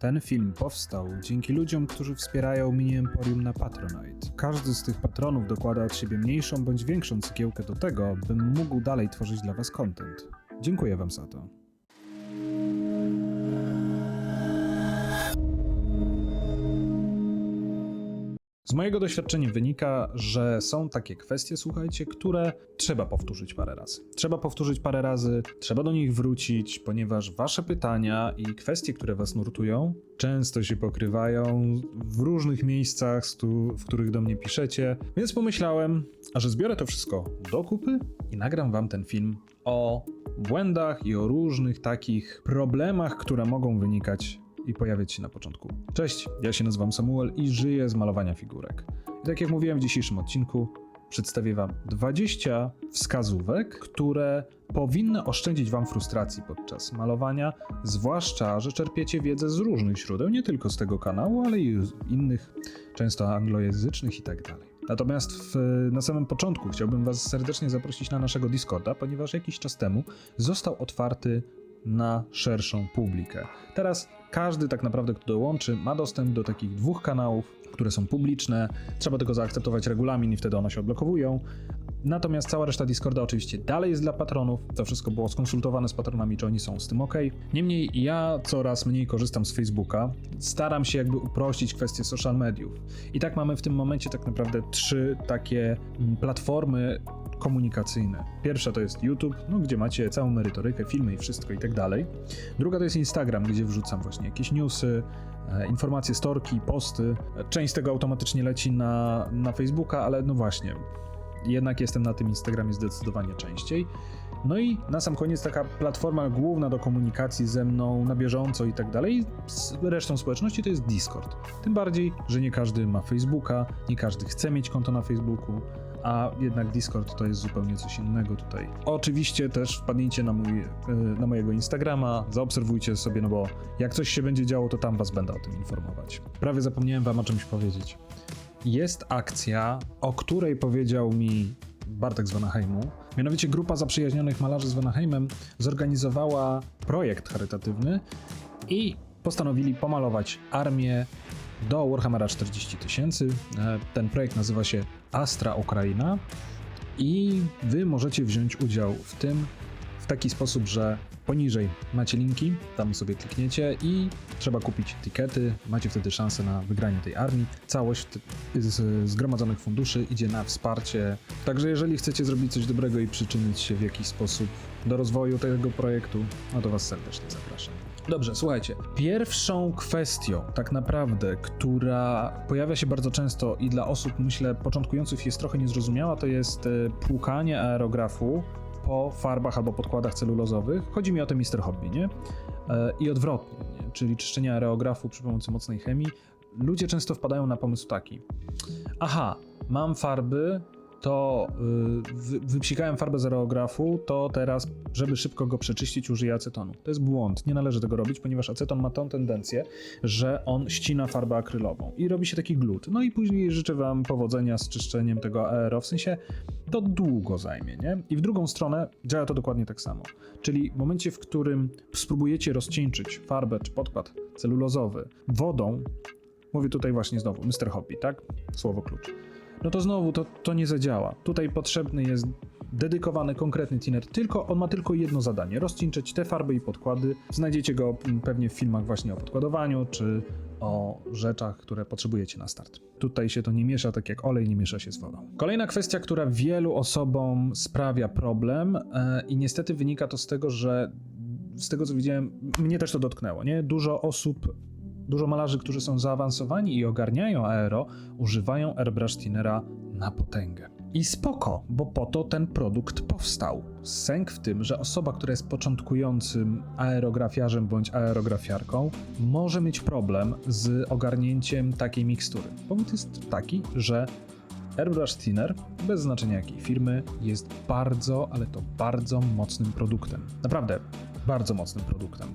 Ten film powstał dzięki ludziom, którzy wspierają Mini Emporium na Patronite. Każdy z tych patronów dokłada od siebie mniejszą bądź większą cegiełkę do tego, bym mógł dalej tworzyć dla Was content. Dziękuję Wam za to. Z mojego doświadczenia wynika, że są takie kwestie, słuchajcie, które trzeba powtórzyć parę razy. Trzeba powtórzyć parę razy, trzeba do nich wrócić, ponieważ wasze pytania i kwestie, które was nurtują, często się pokrywają w różnych miejscach, w których do mnie piszecie. Więc pomyślałem, a że zbiorę to wszystko do kupy i nagram wam ten film o błędach i o różnych takich problemach, które mogą wynikać i pojawiać się na początku. Cześć, ja się nazywam Samuel i żyję z malowania figurek. I tak jak mówiłem w dzisiejszym odcinku, przedstawię Wam 20 wskazówek, które powinny oszczędzić Wam frustracji podczas malowania, zwłaszcza, że czerpiecie wiedzę z różnych źródeł, nie tylko z tego kanału, ale i z innych, często anglojęzycznych i tak. Natomiast w, na samym początku chciałbym Was serdecznie zaprosić na naszego Discorda, ponieważ jakiś czas temu został otwarty na szerszą publikę. Teraz każdy tak naprawdę, kto dołączy, ma dostęp do takich dwóch kanałów, które są publiczne. Trzeba tylko zaakceptować regulamin i wtedy one się odblokowują. Natomiast cała reszta Discorda oczywiście dalej jest dla patronów. To wszystko było skonsultowane z patronami, czy oni są z tym ok. Niemniej ja coraz mniej korzystam z Facebooka. Staram się jakby uprościć kwestie social mediów. I tak mamy w tym momencie tak naprawdę trzy takie mm, platformy komunikacyjne. Pierwsza to jest YouTube, no, gdzie macie całą merytorykę, filmy i wszystko i tak dalej. Druga to jest Instagram, gdzie wrzucam właśnie jakieś newsy, e, informacje, storki, posty. Część z tego automatycznie leci na, na Facebooka, ale no właśnie, jednak jestem na tym Instagramie zdecydowanie częściej. No i na sam koniec taka platforma główna do komunikacji ze mną na bieżąco i tak dalej, z resztą społeczności to jest Discord. Tym bardziej, że nie każdy ma Facebooka, nie każdy chce mieć konto na Facebooku, a jednak Discord to jest zupełnie coś innego tutaj. Oczywiście też wpadnijcie na, mój, e, na mojego Instagrama, zaobserwujcie sobie, no bo jak coś się będzie działo, to tam was będę o tym informować. Prawie zapomniałem wam o czymś powiedzieć. Jest akcja, o której powiedział mi Bartek z Vanaheimu. Mianowicie grupa zaprzyjaźnionych malarzy z Vanaheimem zorganizowała projekt charytatywny i postanowili pomalować armię do Warhammera 40 tysięcy. E, Ten projekt nazywa się Astra Ukraina i wy możecie wziąć udział w tym w taki sposób, że poniżej macie linki, tam sobie klikniecie i trzeba kupić tikety, macie wtedy szansę na wygranie tej armii. Całość z zgromadzonych funduszy idzie na wsparcie. Także jeżeli chcecie zrobić coś dobrego i przyczynić się w jakiś sposób do rozwoju tego projektu, no to was serdecznie zapraszam. Dobrze, słuchajcie. Pierwszą kwestią, tak naprawdę, która pojawia się bardzo często i dla osób, myślę, początkujących jest trochę niezrozumiała, to jest e, płukanie aerografu po farbach albo podkładach celulozowych. Chodzi mi o to Mister Hobby, nie? E, I odwrotnie, nie? czyli czyszczenie aerografu przy pomocy mocnej chemii. Ludzie często wpadają na pomysł taki: aha, mam farby, to y, wy, wypsikałem farbę z aerografu, to teraz, żeby szybko go przeczyścić, użyję acetonu. To jest błąd, nie należy tego robić, ponieważ aceton ma tą tendencję, że on ścina farbę akrylową i robi się taki glut. No i później życzę Wam powodzenia z czyszczeniem tego aero, w sensie to długo zajmie, nie? I w drugą stronę działa to dokładnie tak samo. Czyli w momencie, w którym spróbujecie rozcieńczyć farbę czy podkład celulozowy wodą, mówię tutaj właśnie znowu, Mr. Hobby, tak? Słowo klucz no to znowu to, to nie zadziała. Tutaj potrzebny jest dedykowany konkretny thinner, tylko on ma tylko jedno zadanie: rozcieńczyć te farby i podkłady. Znajdziecie go mm, pewnie w filmach właśnie o podkładowaniu czy o rzeczach, które potrzebujecie na start. Tutaj się to nie miesza tak jak olej nie miesza się z wodą. Kolejna kwestia, która wielu osobom sprawia problem e, i niestety wynika to z tego, że z tego co widziałem, mnie też to dotknęło, nie? Dużo osób Dużo malarzy, którzy są zaawansowani i ogarniają aero, używają airbrush thinnera na potęgę. I spoko, bo po to ten produkt powstał. Sęk w tym, że osoba, która jest początkującym aerografiarzem bądź aerografiarką, może mieć problem z ogarnięciem takiej mikstury. Powód jest taki, że Airbrush Thinner, bez znaczenia jakiej firmy, jest bardzo, ale to bardzo mocnym produktem. Naprawdę bardzo mocnym produktem.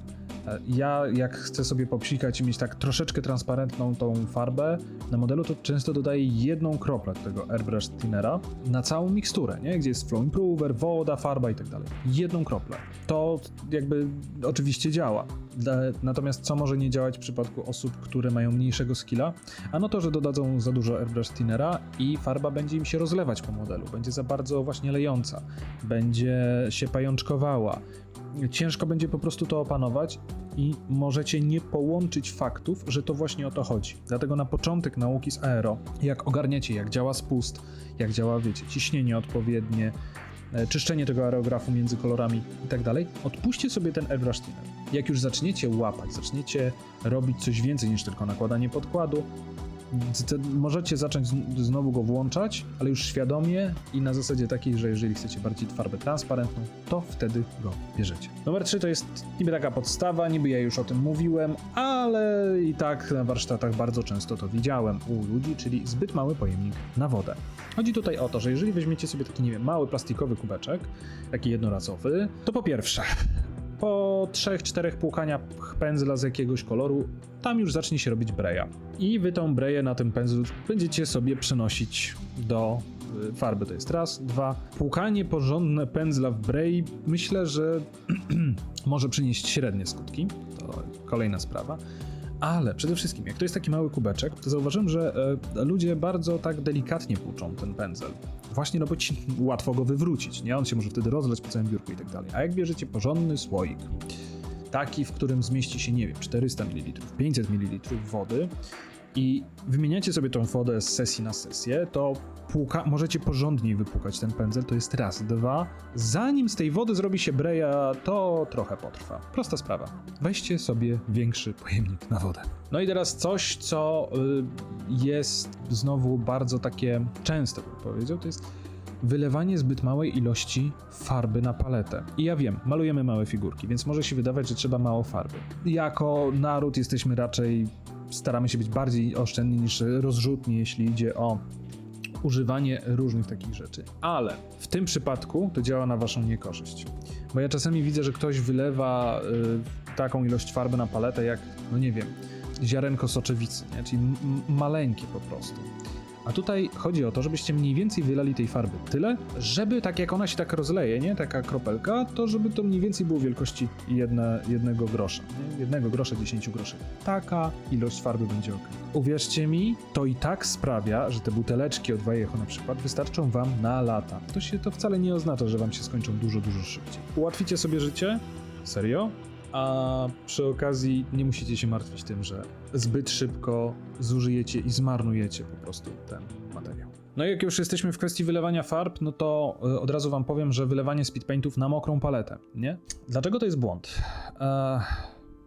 Ja, jak chcę sobie popsikać i mieć tak troszeczkę transparentną tą farbę na modelu, to często dodaję jedną kroplę tego Airbrush Thinnera na całą miksturę, nie? gdzie jest Flow Improver, woda, farba i tak dalej. Jedną kroplę. To jakby oczywiście działa. Natomiast co może nie działać w przypadku osób, które mają mniejszego skilla? Ano to, że dodadzą za dużo Airbrush Thinnera i farba będzie im się rozlewać po modelu, będzie za bardzo właśnie lejąca, będzie się pajączkowała. Ciężko będzie po prostu to opanować i możecie nie połączyć faktów, że to właśnie o to chodzi. Dlatego na początek nauki z aero, jak ogarniacie, jak działa spust, jak działa, wiecie, ciśnienie odpowiednie, e, czyszczenie tego aerografu między kolorami i tak dalej, odpuśćcie sobie ten airbrush thinner. Jak już zaczniecie łapać, zaczniecie robić coś więcej niż tylko nakładanie podkładu, możecie zacząć znowu go włączać, ale już świadomie i na zasadzie takiej, że jeżeli chcecie bardziej farbę transparentną, to wtedy go bierzecie. Numer 3 to jest niby taka podstawa, niby ja już o tym mówiłem, ale i tak na warsztatach bardzo często to widziałem u ludzi, czyli zbyt mały pojemnik na wodę. Chodzi tutaj o to, że jeżeli weźmiecie sobie taki, nie wiem, mały plastikowy kubeczek, taki jednorazowy, to po pierwsze, po 3-4 płukaniach pędzla z jakiegoś koloru, tam już zacznie się robić breja. I wy tą breję na tym pędzlu będziecie sobie przenosić do y, farby. To jest raz. Dwa. Płukanie porządne pędzla w brei myślę, że może przynieść średnie skutki. To kolejna sprawa. Ale przede wszystkim, jak to jest taki mały kubeczek, to zauważyłem, że e, ludzie bardzo tak delikatnie płuczą ten pędzel. Właśnie, no bo ci łatwo go wywrócić, nie? On się może wtedy rozleć po całym biurku i tak dalej. A jak bierzecie porządny słoik, taki, w którym zmieści się, nie wiem, 400 ml, 500 ml wody i wymieniacie sobie tą wodę z sesji na sesję, to płuka, możecie porządniej wypłukać ten pędzel, to jest raz. Dwa, zanim z tej wody zrobi się breja, to trochę potrwa. Prosta sprawa. Weźcie sobie większy pojemnik na wodę. No i teraz coś, co y, jest znowu bardzo takie częste, bym powiedział, to jest wylewanie zbyt małej ilości farby na paletę. I ja wiem, malujemy małe figurki, więc może się wydawać, że trzeba mało farby. Jako naród jesteśmy raczej, staramy się być bardziej oszczędni niż rozrzutni, jeśli idzie o używanie różnych takich rzeczy. Ale w tym przypadku to działa na waszą niekorzyść. Bo ja czasami widzę, że ktoś wylewa y, taką ilość farby na paletę, jak, no nie wiem, ziarenko soczewicy, nie? czyli maleńkie po prostu. A tutaj chodzi o to, żebyście mniej więcej wylali tej farby tyle, żeby tak jak ona się tak rozleje, nie? Taka kropelka, to żeby to mniej więcej było wielkości jedne, jednego grosza. Nie? Jednego grosza, 10 groszy. Taka ilość farby będzie ok. Uwierzcie mi, to i tak sprawia, że te buteleczki od Vallejo na przykład wystarczą wam na lata. To się to wcale nie oznacza, że wam się skończą dużo, dużo szybciej. Ułatwicie sobie życie? Serio? A przy okazji nie musicie się martwić tym, że zbyt szybko zużyjecie i zmarnujecie po prostu ten materiał. No i jak już jesteśmy w kwestii wylewania farb, no to y, od razu wam powiem, że wylewanie speedpaintów na mokrą paletę, nie? Dlaczego to jest błąd? Eee,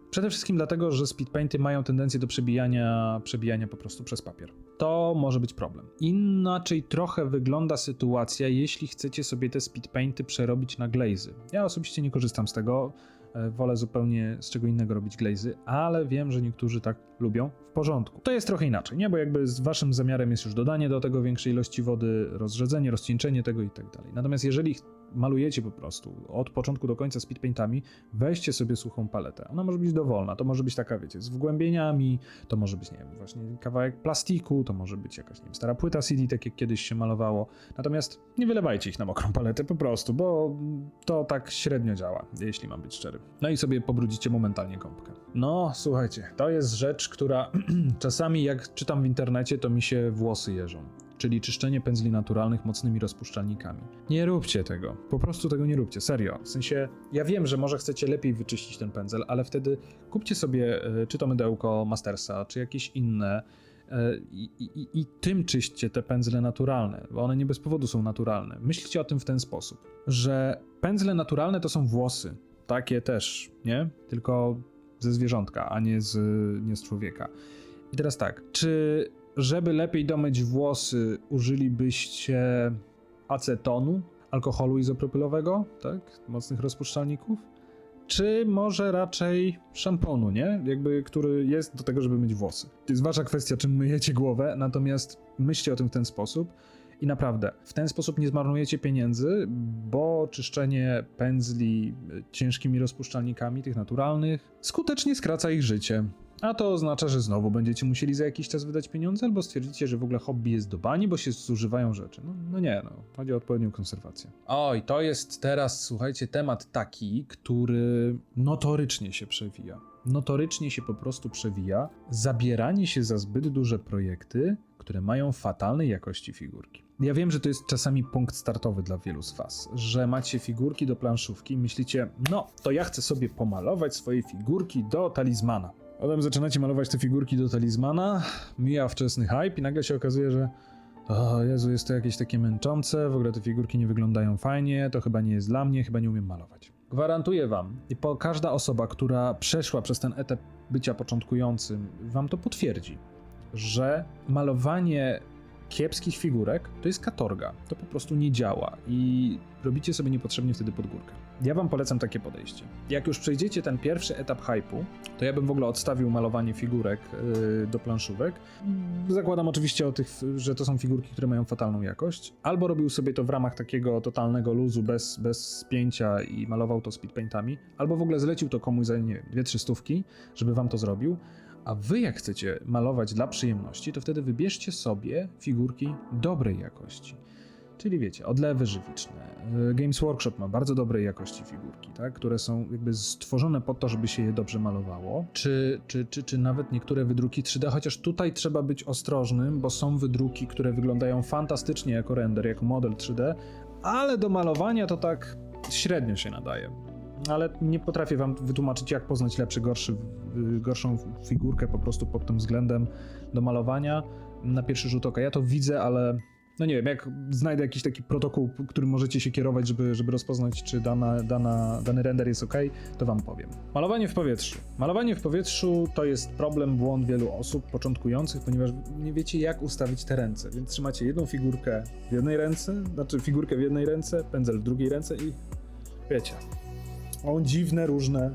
Przede wszystkim dlatego, że speedpainty mają tendencję do przebijania, przebijania po prostu przez papier. To może być problem. Inaczej trochę wygląda sytuacja, jeśli chcecie sobie te speedpainty przerobić na glazy. Ja osobiście nie korzystam z tego, e, wolę zupełnie z czego innego robić glazy, ale wiem, że niektórzy tak lubią. W porządku. To jest trochę inaczej, nie? Bo jakby z waszym zamiarem jest już dodanie do tego większej ilości wody, rozrzedzenie, rozcieńczenie tego i tak dalej. Natomiast jeżeli malujecie po prostu od początku do końca speedpaintami, weźcie sobie suchą paletę. Ona może być dowolna, to może być taka, wiecie, z wgłębieniami, to może być, nie wiem, właśnie kawałek plastiku, to może być jakaś, nie wiem, stara płyta CD, tak jak kiedyś się malowało. Natomiast nie wylewajcie ich na mokrą paletę po prostu, bo to tak średnio działa, jeśli mam być szczery. No i sobie pobrudzicie momentalnie gąbkę. No, słuchajcie, to jest rzecz, która czasami jak czytam w internecie, to mi się włosy jeżą czyli czyszczenie pędzli naturalnych mocnymi rozpuszczalnikami. Nie róbcie tego. Po prostu tego nie róbcie, serio. W sensie, ja wiem, że może chcecie lepiej wyczyścić ten pędzel, ale wtedy kupcie sobie e, czy to mydełko Mastersa, czy jakieś inne e, i, i, i tym czyśćcie te pędzle naturalne, bo one nie bez powodu są naturalne. Myślcie o tym w ten sposób, że pędzle naturalne to są włosy. Takie też, nie? Tylko ze zwierzątka, a nie z, nie z człowieka. I teraz tak, czy żeby lepiej domyć włosy, użylibyście acetonu, alkoholu izopropylowego, tak? Mocnych rozpuszczalników? Czy może raczej szamponu, nie? Jakby, który jest do tego, żeby myć włosy. To jest wasza kwestia, czym myjecie głowę, natomiast myślcie o tym w ten sposób. I naprawdę, w ten sposób nie zmarnujecie pieniędzy, bo czyszczenie pędzli ciężkimi rozpuszczalnikami, tych naturalnych, skutecznie skraca ich życie. A to oznacza, że znowu będziecie musieli za jakiś czas wydać pieniądze, albo stwierdzicie, że w ogóle hobby jest do bani, bo się zużywają rzeczy. No, no nie, no. Chodzi o odpowiednią konserwację. Oj, to jest teraz, słuchajcie, temat taki, który notorycznie się przewija. Notorycznie się po prostu przewija zabieranie się za zbyt duże projekty, które mają fatalnej jakości figurki. Ja wiem, że to jest czasami punkt startowy dla wielu z Was, że macie figurki do planszówki i myślicie, no to ja chcę sobie pomalować swoje figurki do talizmana. Potem zaczynacie malować te figurki do talizmana, mija wczesny hype i nagle się okazuje, że o Jezu, jest to jakieś takie męczące, w ogóle te figurki nie wyglądają fajnie, to chyba nie jest dla mnie, chyba nie umiem malować. Gwarantuję wam, i po każda osoba, która przeszła przez ten etap bycia początkującym, wam to potwierdzi, że malowanie kiepskich figurek to jest katorga. To po prostu nie działa i robicie sobie niepotrzebnie wtedy pod górkę. Ja wam polecam takie podejście. Jak już przejdziecie ten pierwszy etap hypu, to ja bym w ogóle odstawił malowanie figurek yy, do planszówek. Zakładam oczywiście o tych, że to są figurki, które mają fatalną jakość. Albo robił sobie to w ramach takiego totalnego luzu, bez, bez spięcia i malował to speedpaintami, albo w ogóle zlecił to komuś za, nie wiem, dwie, trzy stówki, żeby wam to zrobił. A wy jak chcecie malować dla przyjemności, to wtedy wybierzcie sobie figurki dobrej jakości. Czyli wiecie, odlewy żywiczne. Y, Games Workshop ma bardzo dobrej jakości figurki, tak? które są jakby stworzone po to, żeby się je dobrze malowało. Czy, czy, czy, czy nawet niektóre wydruki 3D, chociaż tutaj trzeba być ostrożnym, bo są wydruki, które wyglądają fantastycznie jako render, jako model 3D, ale do malowania to tak średnio się nadaje. Ale nie potrafię wam wytłumaczyć, jak poznać lepszy, gorszy, y, gorszą figurkę po prostu pod tym względem do malowania na pierwszy rzut oka. Ja to widzę, ale no nie wiem, jak znajdę jakiś taki protokół, którym możecie się kierować, żeby, żeby rozpoznać, czy dana, dana, dany render jest ok, to wam powiem. Malowanie w powietrzu. Malowanie w powietrzu to jest problem, błąd wielu osób początkujących, ponieważ nie wiecie, jak ustawić te ręce. Więc trzymacie jedną figurkę w jednej ręce, znaczy figurkę w jednej ręce, pędzel w drugiej ręce i wiecie. O dziwne, różne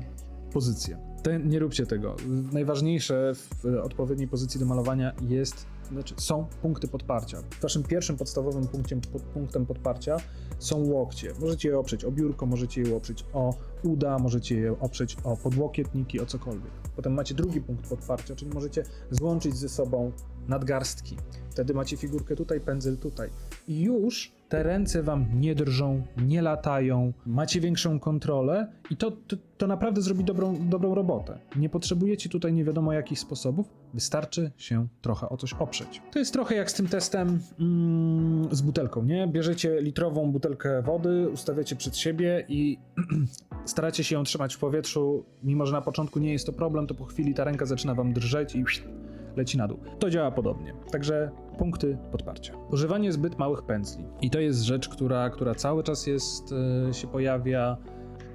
pozycje. Nie róbcie tego. Najważniejsze w odpowiedniej pozycji do malowania jest znaczy są punkty podparcia. Waszym pierwszym podstawowym punktem, pod, punktem podparcia są łokcie. Możecie je oprzeć o biurko, możecie je oprzeć o uda, możecie je oprzeć o podłokietniki, o cokolwiek. Potem macie drugi punkt podparcia, czyli możecie złączyć ze sobą nadgarstki. Wtedy macie figurkę tutaj, pędzel tutaj. I już te ręce wam nie drżą, nie latają, macie większą kontrolę i to, to, to naprawdę zrobi dobrą, dobrą robotę. Nie potrzebujecie tutaj nie wiadomo jakich sposobów, wystarczy się trochę o coś oprzeć. To jest trochę jak z tym testem mm, z butelką, nie? Bierzecie litrową butelkę wody, ustawiacie przed siebie i staracie się ją trzymać w powietrzu, mimo że na początku nie jest to problem, to po chwili ta ręka zaczyna wam drżeć i leci na dół. To działa podobnie. Także punkty podparcia. Używanie zbyt małych pędzli. I to jest rzecz, która, która cały czas jest, e, się pojawia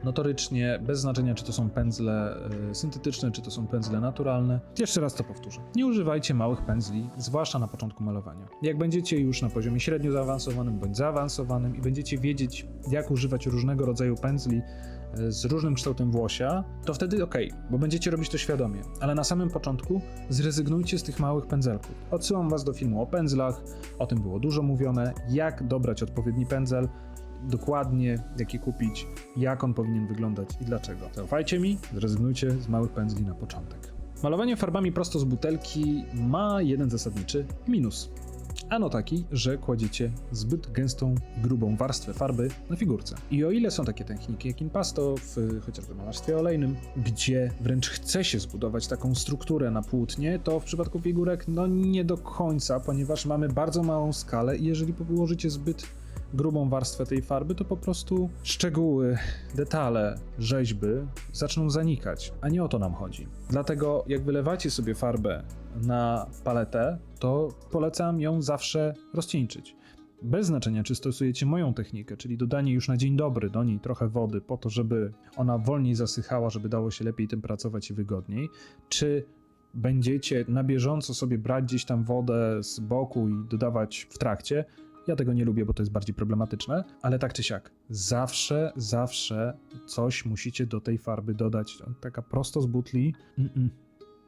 notorycznie, bez znaczenia czy to są pędzle e, syntetyczne, czy to są pędzle naturalne. Jeszcze raz to powtórzę. Nie używajcie małych pędzli, zwłaszcza na początku malowania. Jak będziecie już na poziomie średnio zaawansowanym bądź zaawansowanym i będziecie wiedzieć, jak używać różnego rodzaju pędzli, z różnym kształtem włosia, to wtedy ok, bo będziecie robić to świadomie. Ale na samym początku zrezygnujcie z tych małych pędzelków. Odsyłam Was do filmu o pędzlach, o tym było dużo mówione, jak dobrać odpowiedni pędzel, dokładnie jaki kupić, jak on powinien wyglądać i dlaczego. Zaufajcie mi, zrezygnujcie z małych pędzli na początek. Malowanie farbami prosto z butelki ma jeden zasadniczy minus. Ano taki, że kładziecie zbyt gęstą grubą warstwę farby na figurce. I o ile są takie techniki jak impasto w chociażby malarstwie olejnym, gdzie wręcz chce się zbudować taką strukturę na płótnie, to w przypadku figurek no nie do końca, ponieważ mamy bardzo małą skalę i jeżeli położycie zbyt grubą warstwę tej farby, to po prostu szczegóły, detale, rzeźby zaczną zanikać, a nie o to nam chodzi. Dlatego jak wylewacie sobie farbę na paletę, to polecam ją zawsze rozcieńczyć. Bez znaczenia, czy stosujecie moją technikę, czyli dodanie już na dzień dobry do niej trochę wody, po to, żeby ona wolniej zasychała, żeby dało się lepiej tym pracować i wygodniej, czy będziecie na bieżąco sobie brać gdzieś tam wodę z boku i dodawać w trakcie, ja tego nie lubię, bo to jest bardziej problematyczne, ale tak czy siak, zawsze, zawsze coś musicie do tej farby dodać. Taka prosto z butli.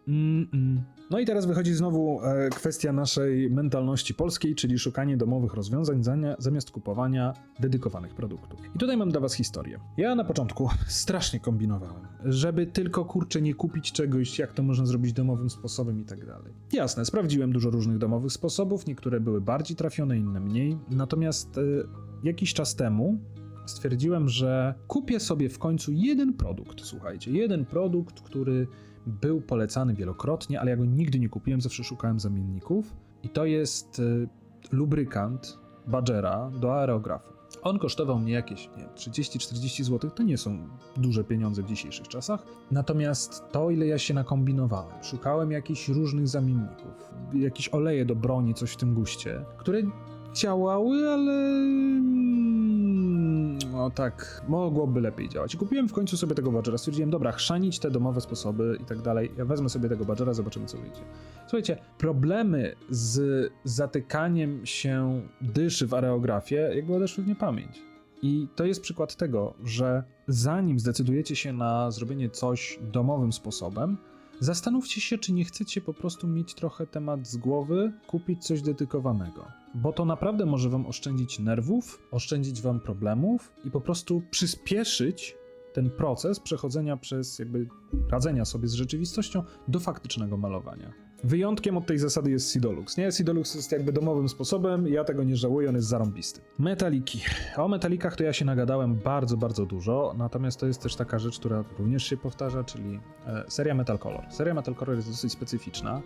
Mm-mm. Mm-mm. No i teraz wychodzi znowu e, kwestia naszej mentalności polskiej, czyli szukanie domowych rozwiązań zamiast kupowania dedykowanych produktów. I tutaj mam dla was historię. Ja na początku strasznie kombinowałem, żeby tylko kurczę nie kupić czegoś, jak to można zrobić domowym sposobem i tak dalej. Jasne, sprawdziłem dużo różnych domowych sposobów, niektóre były bardziej trafione, inne mniej. Natomiast e, jakiś czas temu stwierdziłem, że kupię sobie w końcu jeden produkt, słuchajcie, jeden produkt, który był polecany wielokrotnie, ale ja go nigdy nie kupiłem, zawsze szukałem zamienników i to jest y, lubrykant Badgera do aerografu. On kosztował mnie jakieś nie, wiem, 30-40 zł, to nie są duże pieniądze w dzisiejszych czasach. Natomiast to, ile ja się nakombinowałem, szukałem jakichś różnych zamienników, jakieś oleje do broni, coś w tym guście, które działały, ale no tak, mogłoby lepiej działać. Kupiłem w końcu sobie tego Badgera. Stwierdziłem, dobra, chrzanić te domowe sposoby i tak dalej. Ja wezmę sobie tego Badgera, zobaczymy co wyjdzie. Słuchajcie, problemy z zatykaniem się dyszy w areografie jakby odeszły w niepamięć. I to jest przykład tego, że zanim zdecydujecie się na zrobienie coś domowym sposobem, Zastanówcie się, czy nie chcecie po prostu mieć trochę temat z głowy, kupić coś dedykowanego. Bo to naprawdę może Wam oszczędzić nerwów, oszczędzić Wam problemów i po prostu przyspieszyć ten proces przechodzenia przez jakby radzenia sobie z rzeczywistością do faktycznego malowania. Wyjątkiem od tej zasady jest Sidolux. Nie, Sidolux jest jakby domowym sposobem, ja tego nie żałuję, on jest zarąbisty. Metaliki. O metalikach to ja się nagadałem bardzo, bardzo dużo, natomiast to jest też taka rzecz, która również się powtarza, czyli e, seria Metal Color. Seria Metal Color jest dosyć specyficzna.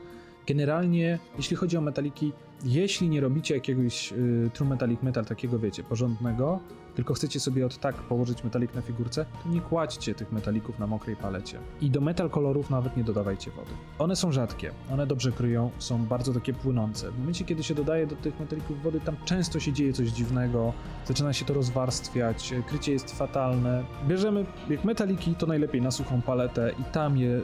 Generalnie, jeśli chodzi o metaliki, jeśli nie robicie jakiegoś y, True Metallic Metal takiego, wiecie, porządnego, tylko chcecie sobie od tak położyć metalik na figurce, to nie kładźcie tych metalików na mokrej palecie. I do metal kolorów nawet nie dodawajcie wody. One są rzadkie, one dobrze kryją, są bardzo takie płynące. W momencie, kiedy się dodaje do tych metalików wody, tam często się dzieje coś dziwnego, zaczyna się to rozwarstwiać, krycie jest fatalne. Bierzemy jak metaliki, to najlepiej na suchą paletę i tam je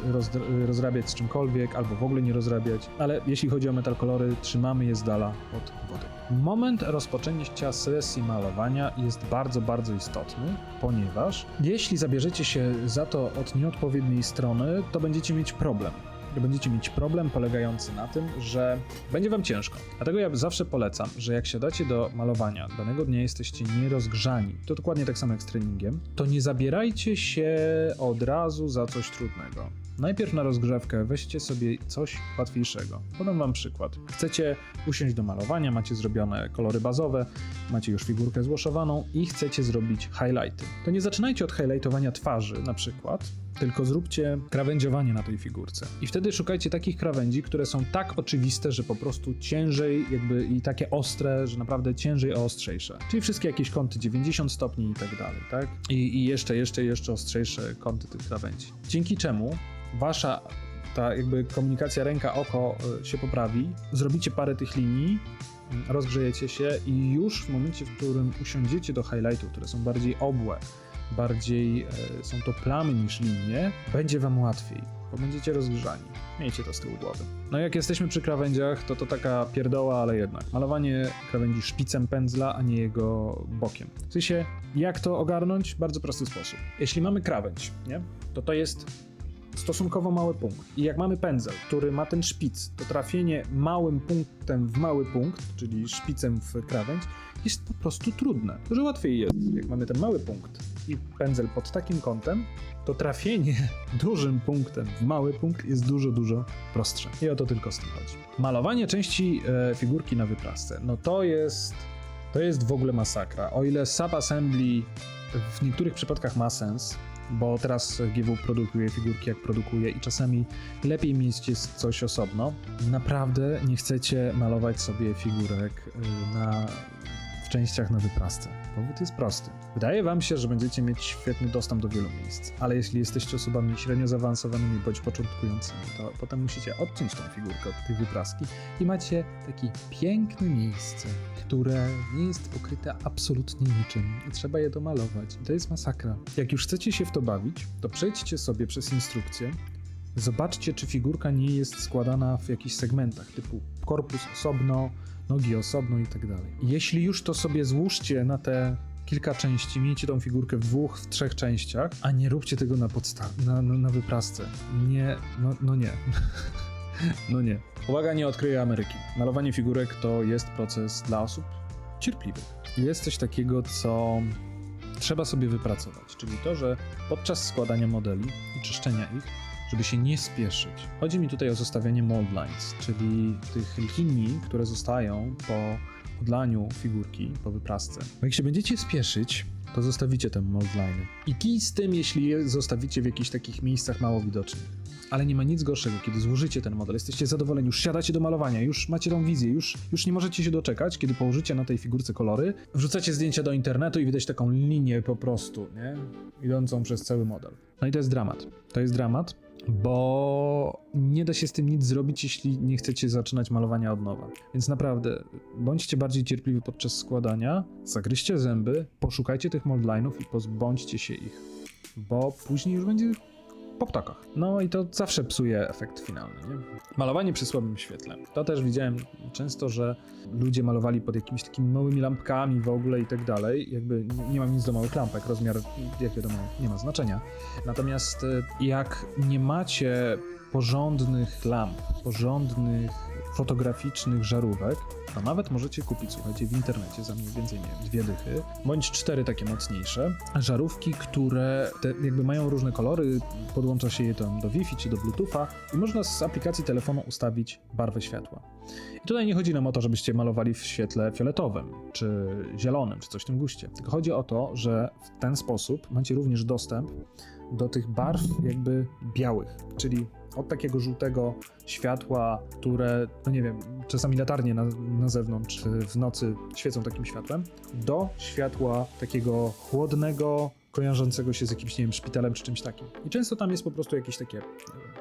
rozrabiać z czymkolwiek, albo w ogóle nie rozrabiać, ale jeśli chodzi o metal kolory, trzymamy je z dala od wody. Moment rozpoczęcia sesji malowania jest bardzo, bardzo istotny, ponieważ jeśli zabierzecie się za to od nieodpowiedniej strony, to będziecie mieć problem. Będziecie mieć problem polegający na tym, że będzie wam ciężko. Dlatego ja zawsze polecam, że jak siadacie do malowania, danego dnia jesteście nierozgrzani, to dokładnie tak samo jak z treningiem, to nie zabierajcie się od razu za coś trudnego. Najpierw na rozgrzewkę weźcie sobie coś łatwiejszego. Podam wam przykład. Chcecie usiąść do malowania, macie zrobione kolory bazowe, macie już figurkę złoszowaną i chcecie zrobić highlighty. To nie zaczynajcie od highlightowania twarzy na przykład, tylko zróbcie krawędziowanie na tej figurce. I wtedy szukajcie takich krawędzi, które są tak oczywiste, że po prostu ciężej jakby i takie ostre, że naprawdę ciężej o ostrzejsze. Czyli wszystkie jakieś kąty 90 stopni i tak dalej, tak? I, i jeszcze, jeszcze, jeszcze ostrzejsze kąty tych krawędzi. Dzięki czemu wasza ta jakby komunikacja ręka-oko y, się poprawi, zrobicie parę tych linii, y, rozgrzejecie się i już w momencie, w którym usiądziecie do highlightów, które są bardziej obłe, bardziej e, są to plamy niż linie, będzie wam łatwiej, bo będziecie rozgrzani. Miejcie to z tyłu głowy. No jak jesteśmy przy krawędziach, to to taka pierdoła, ale jednak. Malowanie krawędzi szpicem pędzla, a nie jego bokiem. W sensie, jak to ogarnąć? Bardzo prosty sposób. Jeśli mamy krawędź, nie? to to jest stosunkowo mały punkt. I jak mamy pędzel, który ma ten szpic, to trafienie małym punktem w mały punkt, czyli szpicem w krawędź, jest po prostu trudne. Dużo łatwiej jest, jak mamy ten mały punkt i pędzel pod takim kątem, to trafienie dużym punktem w mały punkt jest dużo, dużo prostsze. I o to tylko z tym chodzi. Malowanie części e, figurki na wyprasce, no to jest, to jest w ogóle masakra. O ile subassembly w niektórych przypadkach ma sens, bo teraz GW produkuje figurki jak produkuje i czasami lepiej mieć jest coś osobno. Naprawdę nie chcecie malować sobie figurek y, na, częściach na wyprasce. Powód jest prosty. Wydaje wam się, że będziecie mieć świetny dostęp do wielu miejsc, ale jeśli jesteście osobami średnio zaawansowanymi bądź początkującymi, to potem musicie odciąć tą figurkę od tej wypraski i macie takie piękne miejsce, które nie jest pokryte absolutnie niczym i trzeba je domalować. I to jest masakra. Jak już chcecie się w to bawić, to przejdźcie sobie przez instrukcję, zobaczcie, czy figurka nie jest składana w jakichś segmentach, typu korpus osobno, nogi osobno i tak dalej. Jeśli już to sobie złóżcie na te kilka części, miejcie tą figurkę w dwóch, w trzech częściach, a nie róbcie tego na podstawie, na, na, na wyprasce. Nie, no, no nie. No nie. Uwaga, nie odkryję Ameryki. Malowanie figurek to jest proces dla osób cierpliwych. Jest coś takiego, co trzeba sobie wypracować, czyli to, że podczas składania modeli i czyszczenia ich, żeby się nie spieszyć. Chodzi mi tutaj o zostawianie mold lines, czyli tych linii, które zostają po odlaniu figurki, po wyprasce. Bo jak się będziecie spieszyć, to zostawicie te mold liny. I kij z tym, jeśli je zostawicie w jakichś takich miejscach mało widocznych. Ale nie ma nic gorszego, kiedy złożycie ten model, jesteście zadowoleni, już siadacie do malowania, już macie tą wizję, już, już nie możecie się doczekać, kiedy położycie na tej figurce kolory, wrzucacie zdjęcia do internetu i widać taką linię po prostu, nie? Idącą przez cały model. No i to jest dramat. To jest dramat, bo nie da się z tym nic zrobić, jeśli nie chcecie zaczynać malowania od nowa. Więc naprawdę, bądźcie bardziej cierpliwi podczas składania, zagryźcie zęby, poszukajcie tych moldline'ów i pozbądźcie się ich, bo później już będzie po ptakach. No i to zawsze psuje efekt finalny, nie? Malowanie przy słabym świetle. To też widziałem często, że ludzie malowali pod jakimiś takimi małymi lampkami w ogóle i tak dalej. Jakby nie- mam nic do małych lampek, rozmiar, jak wiadomo, nie ma znaczenia. Natomiast y, jak nie macie porządnych lamp, porządnych fotograficznych żarówek, to nawet możecie kupić, słuchajcie, w internecie za mniej więcej, nie wiem, dwie dychy, bądź cztery takie mocniejsze, żarówki, które te jakby mają różne kolory, podłącza się je tam do Wi-Fi czy do Bluetootha i można z aplikacji telefonu ustawić barwę światła. I tutaj nie chodzi nam o to, żebyście malowali w świetle fioletowym, czy zielonym, czy coś w tym guście, tylko chodzi o to, że w ten sposób macie również dostęp do tych barw jakby białych, czyli od takiego żółtego światła, które, no nie wiem, czasami latarnie na, na zewnątrz y, w nocy świecą takim światłem, do światła takiego chłodnego, kojarzącego się z jakimś, nie wiem, szpitalem czy czymś takim. I często tam jest po prostu jakieś takie y,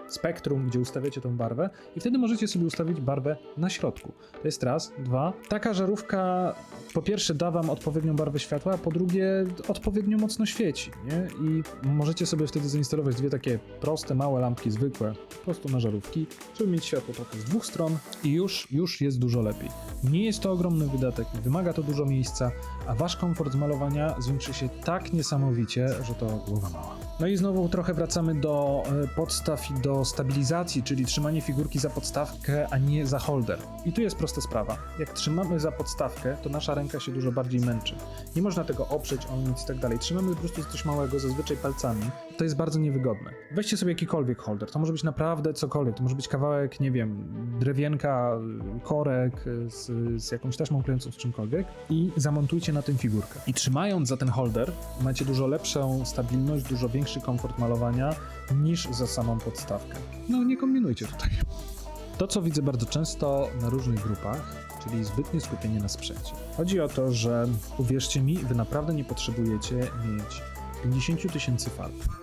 spektrum, gdzie ustawiacie tą barwę i wtedy możecie sobie ustawić barwę na środku. To jest raz. Dwa, taka żarówka po pierwsze da wam odpowiednią barwę światła, a po drugie odpowiednio mocno świeci, nie? I możecie sobie wtedy zainstalować dwie takie proste, małe lampki zwykłe, po prostu na żarówki, żeby mieć światło trochę z dwóch stron i już, już jest dużo lepiej. Nie jest to ogromny wydatek, nie wymaga to dużo miejsca, a wasz komfort z malowania zwiększy się tak niesamowicie, że to głowa mała. No i znowu trochę wracamy do e, podstaw i do stabilizacji, czyli trzymanie figurki za podstawkę, a nie za holder. I tu jest prosta sprawa. Jak trzymamy za podstawkę, to nasza ręka się dużo bardziej męczy. Nie można tego oprzeć o nic i tak dalej. Trzymamy po prostu coś małego, zazwyczaj palcami. To jest bardzo niewygodne. Weźcie sobie jakikolwiek holder. To może być naprawdę cokolwiek. To może być kawałek, nie wiem, drewienka, korek z, z jakąś taśmą klejącą z czymkolwiek i zamontujcie na tym figurkę. I trzymając za ten holder, macie dużo lepszą stabilność, dużo większy komfort malowania niż za samą podstawkę. No nie kombinujcie tutaj. To, co widzę bardzo często na różnych grupach, czyli zbytnie skupienie na sprzęcie. Chodzi o to, że uwierzcie mi, wy naprawdę nie potrzebujecie mieć 50 000 tysięcy farb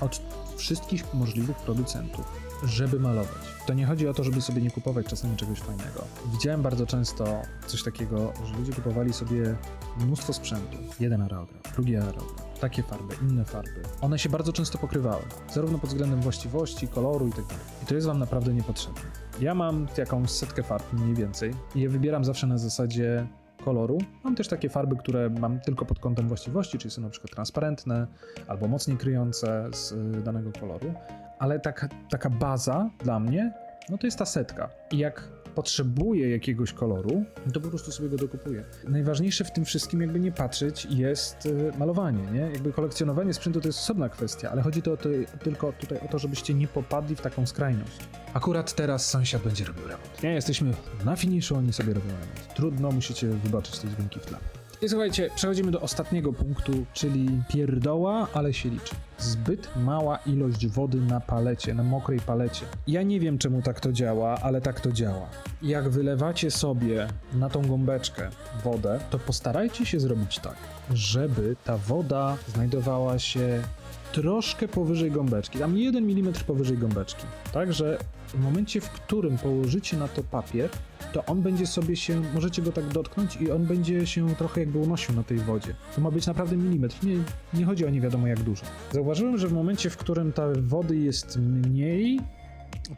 od wszystkich możliwych producentów, żeby malować. To nie chodzi o to, żeby sobie nie kupować czasami czegoś fajnego. Widziałem bardzo często coś takiego, że ludzie kupowali sobie mnóstwo sprzętu. Jeden aerograf, drugi aerograf, takie farby, inne farby. One się bardzo często pokrywały, zarówno pod względem właściwości, koloru i tak. I to jest wam naprawdę niepotrzebne. Ja mam jakąś setkę farb mniej więcej i je wybieram zawsze na zasadzie koloru. Mam też takie farby, które mam tylko pod kątem właściwości, czyli są na przykład transparentne albo mocniej kryjące z y, danego koloru, ale taka, taka baza dla mnie, no to jest ta setka. I jak potrzebuję jakiegoś koloru, to po prostu sobie go dokupuję. Najważniejsze w tym wszystkim, jakby nie patrzeć, jest y, malowanie, nie? Jakby kolekcjonowanie sprzętu to jest osobna kwestia, ale chodzi to, to tylko tutaj o to, żebyście nie popadli w taką skrajność. Akurat teraz sąsiad będzie robił remont. Nie, jesteśmy na finiszu, oni sobie robią remont. Trudno, musicie wybaczyć te dźwięki w tle. I słuchajcie, przechodzimy do ostatniego punktu, czyli pierdoła, ale się liczy. Zbyt mała ilość wody na palecie, na mokrej palecie. Ja nie wiem, czemu tak to działa, ale tak to działa. Jak wylewacie sobie na tą gąbeczkę wodę, to postarajcie się zrobić tak, żeby ta woda znajdowała się troszkę powyżej gąbeczki, tam 1 mm powyżej gąbeczki. Także w momencie, w którym położycie na to papier, to on będzie sobie się, możecie go tak dotknąć i on będzie się trochę jakby unosił na tej wodzie. To ma być naprawdę milimetr, nie, nie chodzi o nie wiadomo jak dużo. Zauważyłem, że w momencie, w którym ta wody jest mniej,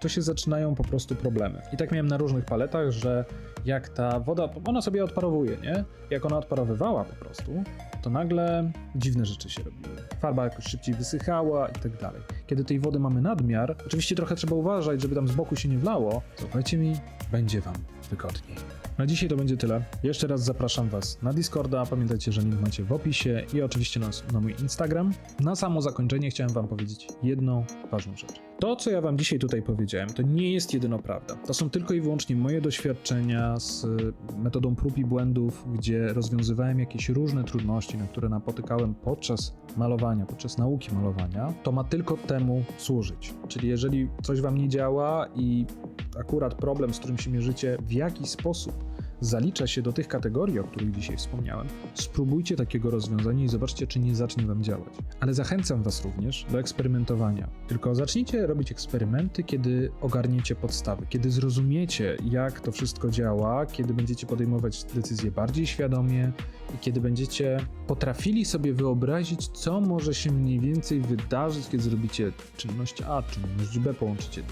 to się zaczynają po prostu problemy. I tak miałem na różnych paletach, że jak ta woda, ona sobie odparowuje, nie? Jak ona odparowywała po prostu, to nagle dziwne rzeczy się robiły. Farba jakoś szybciej wysychała i tak dalej. Kiedy tej wody mamy nadmiar, oczywiście trochę trzeba uważać, żeby tam z boku się nie wlało, powiedzcie mi, będzie wam wygodniej. Na dzisiaj to będzie tyle. Jeszcze raz zapraszam Was na Discorda. Pamiętajcie, że link macie w opisie i oczywiście na, na mój Instagram. Na samo zakończenie chciałem Wam powiedzieć jedną ważną rzecz. To, co ja Wam dzisiaj tutaj powiedziałem, to nie jest jedyno prawda. To są tylko i wyłącznie moje doświadczenia z metodą prób i błędów, gdzie rozwiązywałem jakieś różne trudności, na które napotykałem podczas malowania, podczas nauki malowania. To ma tylko temu służyć. Czyli jeżeli coś Wam nie działa i akurat problem, z którym się mierzycie, w jakiś sposób zalicza się do tych kategorii, o których dzisiaj wspomniałem, spróbujcie takiego rozwiązania i zobaczcie, czy nie zacznie Wam działać. Ale zachęcam Was również do eksperymentowania. Tylko zacznijcie robić eksperymenty, kiedy ogarniecie podstawy, kiedy zrozumiecie, jak to wszystko działa, kiedy będziecie podejmować decyzje bardziej świadomie i kiedy będziecie potrafili sobie wyobrazić, co może się mniej więcej wydarzyć, kiedy zrobicie czynność A, czynność B, połączycie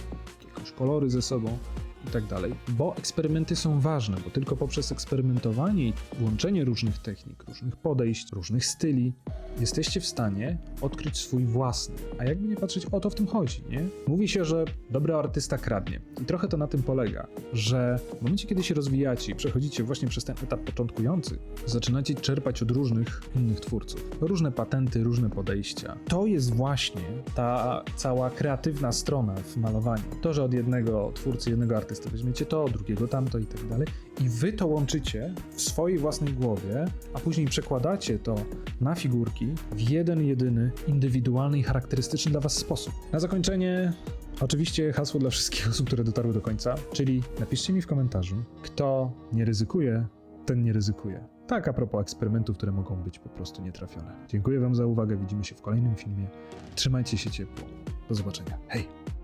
jakieś kolory ze sobą i tak dalej. Bo eksperymenty są ważne, bo tylko poprzez eksperymentowanie i łączenie różnych technik, różnych podejść, różnych styli, jesteście w stanie odkryć swój własny. A jakby nie patrzeć, o to w tym chodzi, nie? Mówi się, że dobry artysta kradnie. I trochę to na tym polega, że w momencie, kiedy się rozwijacie i przechodzicie właśnie przez ten etap początkujący, zaczynacie czerpać od różnych innych twórców. Różne patenty, różne podejścia. To jest właśnie ta cała kreatywna strona w malowaniu. To, że od jednego twórcy, jednego artysty weźmiecie to, drugiego tamto i tak dalej. I wy to łączycie w swojej własnej głowie, a później przekładacie to na figurki w jeden, jedyny, indywidualny i charakterystyczny dla was sposób. Na zakończenie Oczywiście hasło dla wszystkich osób, które dotarły do końca, czyli napiszcie mi w komentarzu, kto nie ryzykuje, ten nie ryzykuje. Tak a propos eksperymentów, które mogą być po prostu nietrafione. Dziękuję Wam za uwagę, widzimy się w kolejnym filmie. Trzymajcie się ciepło. Do zobaczenia. Hej!